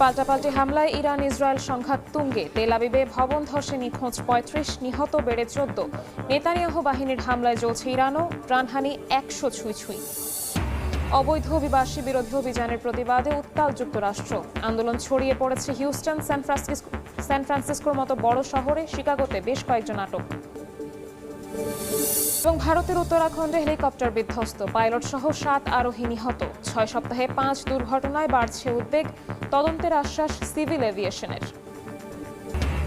পাল্টাপাল্টি হামলায় Iran Israel সংঘাত তুঙ্গে। তেল আবিবে ভবন ধসে নিখোঁজ পঁয়ত্রিশ, নিহত বেড়ে চোদ্দ। নেতানিয়াহু বাহিনীর হামলায় জ্বলছে ইরানও, প্রাণহানি একশো ছুঁই ছুঁই। অবৈধ অভিবাসী বিরোধী অভিযানের প্রতিবাদে উত্তাল যুক্তরাষ্ট্র। আন্দোলন ছড়িয়ে পড়েছে হিউস্টন সান ফ্রান্সিসকো সান ফ্রান্সিসকোর মতো বড় শহরে, শিকাগোতে বেশ কয়েকজন আটক। এবং ভারতের উত্তরাখণ্ডে হেলিকপ্টার বিধ্বস্ত। পাইলট সহ সাত আরোহী নিহত। ছয় সপ্তাহে পাঁচ দুর্ঘটনায় বাড়ছে উদ্বেগ। তদন্তের আশ্বাস সিভিল এভিয়েশনের।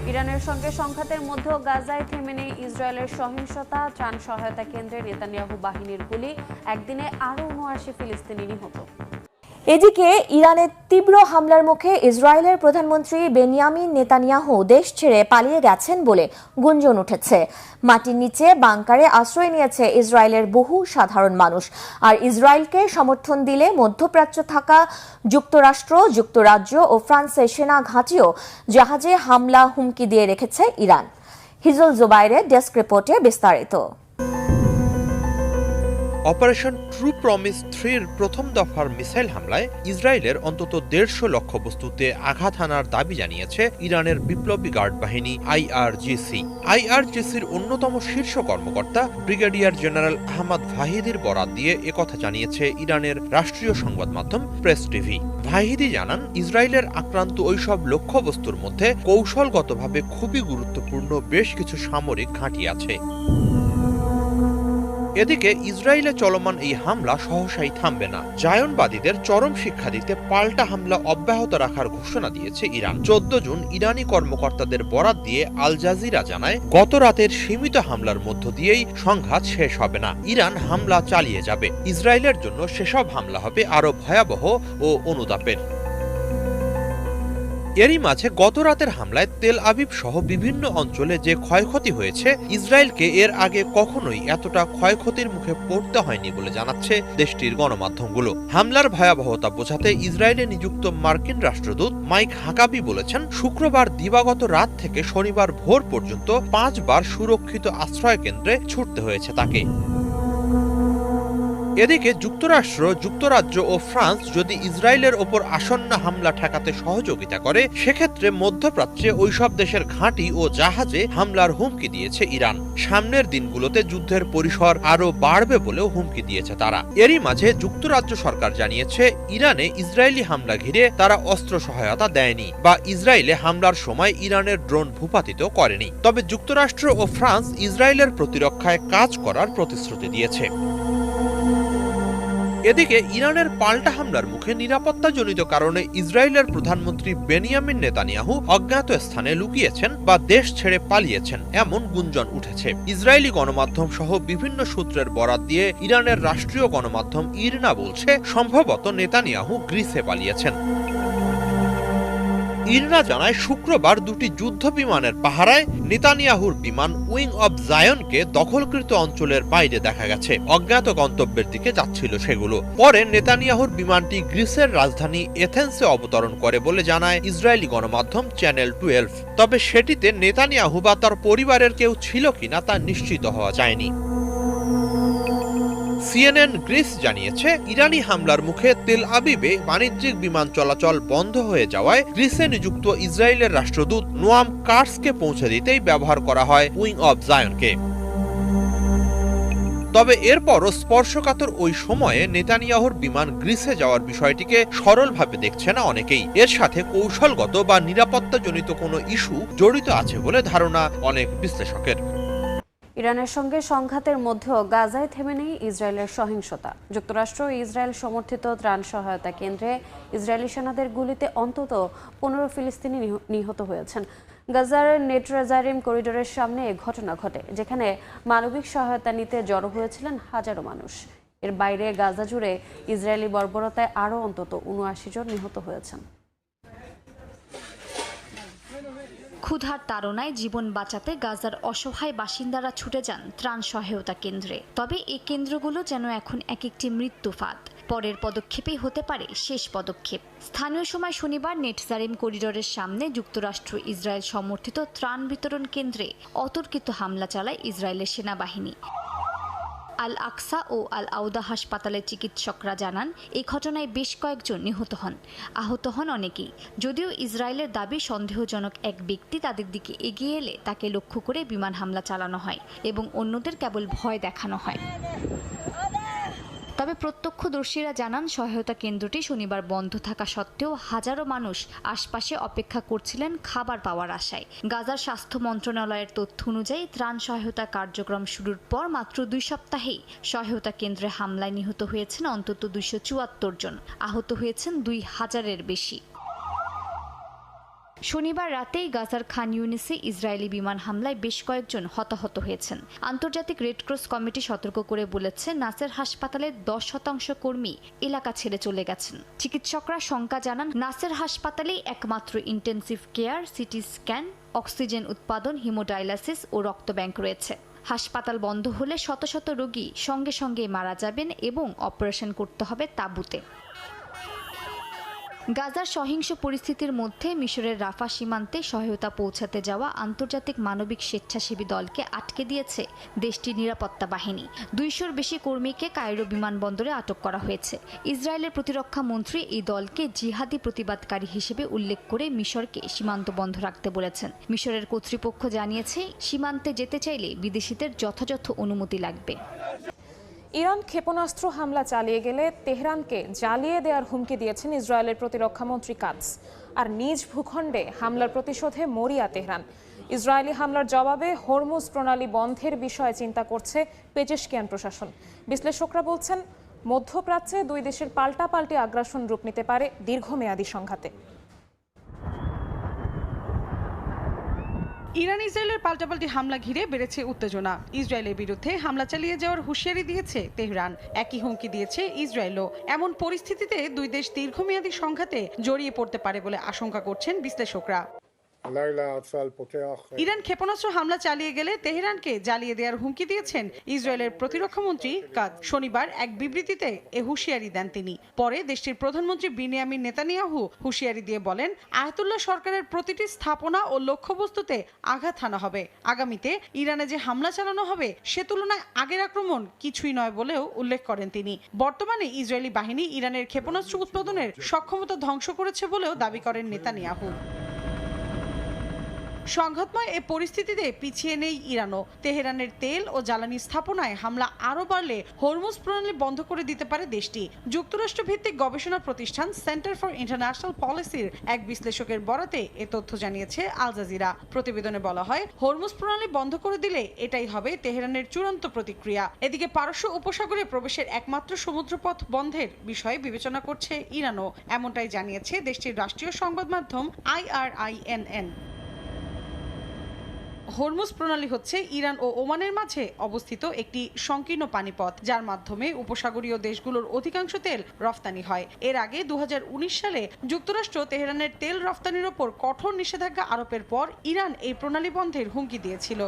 ইরানের সঙ্গে সংঘাতের মধ্যেও গাজায় থেমে নেই ইসরায়েলের সহিংসতা। ত্রাণ সহায়তা কেন্দ্রে নেতানিয়াহু বাহিনীর গুলি। একদিনে আরও উনআশি ফিলিস্তিনি নিহত। এদিকে ইরানের তীব্র হামলার মুখে ইসরায়েলের প্রধানমন্ত্রী বেনিয়ামিন নেতানিয়াহু দেশ ছেড়ে পালিয়ে গেছেন বলে গুঞ্জন উঠেছে। মাটির নিচে বাংকারে আশ্রয় নিয়েছে ইসরায়েলের বহু সাধারণ মানুষ। আর ইসরায়েলকে সমর্থন দিলে মধ্যপ্রাচ্য থাকা যুক্তরাষ্ট্র, যুক্তরাজ্য ও ফ্রান্সের সেনা ঘাঁটিও জাহাজে হামলা হুমকি দিয়ে রেখেছে ইরান। হিজল জুবাইরের ডেস্ক রিপোর্টে বিস্তারিত। অপারেশন ট্রু প্রমিস থ্রির প্রথম দফার মিসাইল হামলায় ইসরায়েলের অন্তত দেড়শো লক্ষ্যবস্তুতে আঘাত হানার দাবি জানিয়েছে ইরানের বিপ্লবী গার্ড বাহিনী আইআরজিসি। আইআরজিসির অন্যতম শীর্ষ কর্মকর্তা ব্রিগেডিয়ার জেনারেল আহমদ ভাহিদির বরাত দিয়ে একথা জানিয়েছে ইরানের রাষ্ট্রীয় সংবাদ মাধ্যম প্রেস টিভি। ভাহিদি জানান, ইসরায়েলের আক্রান্ত ওইসব লক্ষ্যবস্তুর মধ্যে কৌশলগতভাবে খুবই গুরুত্বপূর্ণ বেশ কিছু সামরিক ঘাঁটি আছে। এদিকে ইসরায়েলে চলমান এই হামলা সহসাই থামবে না। জায়নবাদীদের চরম শিক্ষা দিতে পাল্টা হামলা অব্যাহত রাখার ঘোষণা দিয়েছে ইরান। চোদ্দ জুন ইরানি কর্মকর্তাদের বরাত দিয়ে আল জাজিরা জানায়, গত রাতের সীমিত হামলার মধ্য দিয়েই সংঘাত শেষ হবে না। ইরান হামলা চালিয়ে যাবে। ইসরায়েলের জন্য সেসব হামলা হবে আরও ভয়াবহ ও অনুতাপের। এরই মাঝে গত রাতের হামলায় তেল আবিব সহ বিভিন্ন অঞ্চলে যে ক্ষয়ক্ষতি হয়েছে, ইসরায়েলকে এর আগে কখনোই এতটা ক্ষয়ক্ষতির মুখে পড়তে হয়নি বলে জানাচ্ছে দেশটির গণমাধ্যমগুলো। হামলার ভয়াবহতা বোঝাতে ইসরায়েলে নিযুক্ত মার্কিন রাষ্ট্রদূত মাইক হাকাবি বলেছেন, শুক্রবার দিবাগত রাত থেকে শনিবার ভোর পর্যন্ত পাঁচবার সুরক্ষিত আশ্রয় কেন্দ্রে ছুটতে হয়েছে তাকে। এদিকে যুক্তরাষ্ট্র, যুক্তরাজ্য ও ফ্রান্স যদি ইসরায়েলের ওপর আসন্ন হামলা ঠেকাতে সহযোগিতা করে, সেক্ষেত্রে মধ্যপ্রাচ্যে ওইসব দেশের ঘাঁটি ও জাহাজে হামলার হুমকি দিয়েছে ইরান। সামনের দিনগুলোতে যুদ্ধের পরিসর আরও বাড়বে বলেও হুমকি দিয়েছে তারা। এরই মাঝে যুক্তরাজ্য সরকার জানিয়েছে, ইরানে ইসরায়েলি হামলা ঘিরে তারা অস্ত্র সহায়তা দেয়নি বা ইসরায়েলে হামলার সময় ইরানের ড্রোন ভূপাতিত করেনি। তবে যুক্তরাষ্ট্র ও ফ্রান্স ইসরায়েলের প্রতিরক্ষায় কাজ করার প্রতিশ্রুতি দিয়েছে। এদিকে ইরানের পাল্টা হামলার মুখে নিরাপত্তাজনিত কারণে ইসরায়েলের প্রধানমন্ত্রী বেনিয়ামিন নেতানিয়াহু অজ্ঞাত স্থানে লুকিয়েছেন বা দেশ ছেড়ে পালিয়েছেন এমন গুঞ্জন উঠেছে। ইসরায়েলি গণমাধ্যম সহ বিভিন্ন সূত্রের বরাত দিয়ে ইরানের রাষ্ট্রীয় গণমাধ্যম ইরনা বলছে, সম্ভবত নেতানিয়াহু গ্রিসে পালিয়েছেন। ইরনা জানায়, শুক্রবার দুটি যুদ্ধ বিমানের পাহারায় নেতানিয়াহুর বিমান উইং অব জায়নকে দখলকৃত অঞ্চলের বাইরে দেখা গেছে। অজ্ঞাত গন্তব্যের দিকে যাচ্ছিল সেগুলো। পরে নেতানিয়াহুর বিমানটি গ্রিসের রাজধানী এথেন্সে অবতরণ করে বলে জানায় ইসরায়েলি গণমাধ্যম চ্যানেল টুয়েলভ। তবে সেটিতে নেতানিয়াহু বা তার পরিবারের কেউ ছিল কিনা তা নিশ্চিত হওয়া যায়নি। সিএনএন গ্রিস জানিয়েছে, ইরানি হামলার মুখে তেল আবিবে বাণিজ্যিক বিমান চলাচল বন্ধ হয়ে যাওয়ায় গ্রিসে নিযুক্ত ইসরায়েলের রাষ্ট্রদূত নোয়াম কার্সকে পৌঁছে দিতেই ব্যবহার করা হয় উইং অব জায়নকে। তবে এরপরও স্পর্শকাতর ওই সময়ে নেতানিয়াহুর বিমান গ্রিসে যাওয়ার বিষয়টিকে সরলভাবে দেখছে না অনেকেই। এর সাথে কৌশলগত বা নিরাপত্তাজনিত কোনো ইস্যু জড়িত আছে বলে ধারণা অনেক বিশ্লেষকের। ইরানের সঙ্গে সংঘাতের মধ্যেও গাজায় থেমে নেই ইসরায়েলের সহিংসতা। যুক্তরাষ্ট্র ইসরায়েল সমর্থিত ত্রাণ সহায়তা কেন্দ্রে ইসরায়েলি সেনাদের গুলিতে অন্তত পনেরো ফিলিস্তিনি নিহ- নিহত হয়েছেন। গাজার নেট্রাজারিম করিডোরের সামনে এ ঘটনা ঘটে, যেখানে মানবিক সহায়তা নিতে জড়ো হয়েছিলেন হাজারো মানুষ। এর বাইরে গাজা জুড়ে ইসরায়েলি বর্বরতায় আরও অন্তত উনআশি জন নিহত হয়েছেন। ক্ষুধার তাড়নায় জীবন বাঁচাতে গাজার অসহায় বাসিন্দারা ছুটে যান ত্রাণ সহায়তা কেন্দ্রে। তবে এই কেন্দ্রগুলো যেন এখন এক একটি মৃত্যু ফাঁদ পরের পদক্ষেপেই হতে পারে শেষ পদক্ষেপ। স্থানীয় সময় শনিবার নেটজারিম করিডোরের সামনে যুক্তরাষ্ট্র ইসরায়েল সমর্থিত ত্রাণ বিতরণ কেন্দ্রে অতর্কিত হামলা চালায় ইসরায়েলের সেনাবাহিনী। আল আকসা ও আল আউদা হাসপাতালের চিকিৎসকরা জানান এই ঘটনায় বেশ কয়েকজন নিহত হন। আহত হন অনেকেই। যদিও ইসরায়েলের দাবি সন্দেহজনক এক ব্যক্তি তাদের দিকে এগিয়ে এলে তাকে লক্ষ্য করে বিমান হামলা চালানো হয় এবং অন্যদের কেবল ভয় দেখানো হয়। তবে প্রত্যক্ষদর্শীরা জানান, সহায়তা কেন্দ্রটি শনিবার বন্ধ থাকা সত্ত্বেও হাজারো মানুষ আশপাশে অপেক্ষা করছিলেন খাবার পাওয়ার আশায়। গাজার স্বাস্থ্য মন্ত্রণালয়ের তথ্য অনুযায়ী ত্রাণ সহায়তা কার্যক্রম শুরুর পর মাত্র দুই সপ্তাহেই সহায়তা কেন্দ্রে হামলায় নিহত হয়েছেন অন্তত দুইশো চুয়াত্তর জন। আহত হয়েছেন দুই হাজারের বেশি। শনিবার রাতেই গাজার খান ইউনিসে ইসরায়েলি বিমান হামলায় বেশ কয়েকজন হতাহত হয়েছেন। আন্তর্জাতিক রেডক্রস কমিটি সতর্ক করে বলেছে, নাসের হাসপাতালের দশ শতাংশ কর্মী এলাকা ছেড়ে চলে গেছেন। চিকিৎসকরা শঙ্কা জানান, নাসের হাসপাতালেই একমাত্র intensive care CT scan oxygen উৎপাদন হিমোডায়ালাসিস ও রক্ত রক্তব্যাংক রয়েছে। হাসপাতাল বন্ধ হলে শত শত রোগী সঙ্গে সঙ্গে মারা যাবেন এবং অপারেশন করতে হবে তাঁবুতে। গাজার সহিংস পরিস্থিতির মধ্যে মিশরের রাফা সীমান্তে সহায়তা পৌঁছাতে যাওয়া আন্তর্জাতিক মানবিক স্বেচ্ছাসেবী দলকে আটকে দিয়েছে দেশটির নিরাপত্তা বাহিনী। দুইশোর বেশি কর্মীকে কায়রো বিমানবন্দরে আটক করা হয়েছে। ইসরায়েলের প্রতিরক্ষা মন্ত্রী এই দলকে জিহাদি প্রতিবাদকারী হিসেবে উল্লেখ করে মিশরকে সীমান্ত বন্ধ রাখতে বলেছেন। মিশরের কর্তৃপক্ষ জানিয়েছে, সীমান্তে যেতে চাইলে বিদেশিদের যথাযথ অনুমতি লাগবে। ইরান ক্ষেপণাস্ত্র হামলা চালিয়ে গেলে তেহরানকে জ্বালিয়ে দেওয়ার হুমকি দিয়েছেন ইসরায়েলের প্রতিরক্ষামন্ত্রী কাজ আর নিজ ভূখণ্ডে হামলার প্রতিশোধে মরিয়া তেহরান। ইসরায়েলি হামলার জবাবে হরমুজ প্রণালী বন্ধের বিষয়ে চিন্তা করছে পেজেশকিয়ান প্রশাসন। বিশ্লেষকরা বলছেন, মধ্যপ্রাচ্যে দুই দেশের পাল্টাপাল্টি আগ্রাসন রূপ নিতে পারে দীর্ঘমেয়াদী সংঘাতে। ইরান ইসরায়েলের পাল্টাপাল্টি হামলা ঘিরে বেড়েছে উত্তেজনা। ইসরায়েলের বিরুদ্ধে হামলা চালিয়ে যাওয়ার হুঁশিয়ারি দিয়েছে তেহরান। একই হুমকি দিয়েছে ইসরায়েলও। এমন পরিস্থিতিতে দুই দেশ দীর্ঘমেয়াদী সংঘাতে জড়িয়ে পড়তে পারে বলে আশঙ্কা করছেন বিশ্লেষকরা। ইরান ক্ষেপণাস্ত্র হামলা চালিয়ে গেলে তেহরানকে জ্বালিয়ে দেওয়ার হুমকি দিয়েছেন ইসরায়েলের প্রতিরক্ষামন্ত্রী কাদ। শনিবার এক বিবৃতিতে এ হুঁশিয়ারি দেন তিনি। পরে দেশটির প্রধানমন্ত্রী বিনিয়ামিন নেতানিয়াহু হুঁশিয়ারি দিয়ে বলেন, আয়াতুল্লাহ সরকারের প্রতিটি স্থাপনা ও লক্ষ্যবস্তুতে আঘাত হানা হবে। আগামীতে ইরানে যে হামলা চালানো হবে, সে তুলনায় আগের আক্রমণ কিছুই নয় বলেও উল্লেখ করেন তিনি। বর্তমানে ইসরায়েলি বাহিনী ইরানের ক্ষেপণাস্ত্র উৎপাদনের সক্ষমতা ধ্বংস করেছে বলেও দাবি করেন নেতানিয়াহু। সংঘাতময় এ পরিস্থিতিতে পিছিয়ে নেই ইরানও। তেহরানের তেল ও জ্বালানি স্থাপনায় হামলা আরও বাড়লে হরমুজ প্রণালী বন্ধ করে দিতে পারে দেশটি। যুক্তরাষ্ট্র ভিত্তিক গবেষণা প্রতিষ্ঠান সেন্টার ফর ইন্টারন্যাশনাল পলিসির এক বিশ্লেষকের বরাতে এ তথ্য জানিয়েছে আল জাজিরা। প্রতিবেদনে বলা হয়, হরমুজ প্রণালী বন্ধ করে দিলে এটাই হবে তেহরানের চূড়ান্ত প্রতিক্রিয়া। এদিকে পারস্য উপসাগরে প্রবেশের একমাত্র সমুদ্রপথ বন্ধের বিষয়ে বিবেচনা করছে ইরানও, এমনটাই জানিয়েছে দেশটির রাষ্ট্রীয় সংবাদ মাধ্যম আইআরআইএনএন। হরমুজ প্রণালী হচ্ছে ইরান ও ওমানের মাঝে অবস্থিত একটি সংকীর্ণ পানিপথ, যার মাধ্যমে উপসাগরীয় দেশগুলোর অধিকাংশ তেল রফতানি হয়। এর আগে দু হাজার উনিশ সালে যুক্তরাষ্ট্র তেহরানের তেল রফতানির ওপর কঠোর নিষেধাজ্ঞা আরোপের পর ইরান এই প্রণালী বন্ধের হুমকি দিয়েছিল।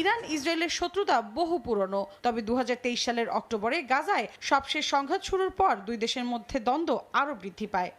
ইরান ইসরায়েলের শত্রুতা বহু পুরনো, তবে দু হাজার তেইশ সালের অক্টোবরে গাজায় সবশেষ সংঘাত শুরুর পর দুই দেশের মধ্যে দ্বন্দ্ব আরও বৃদ্ধি পায়।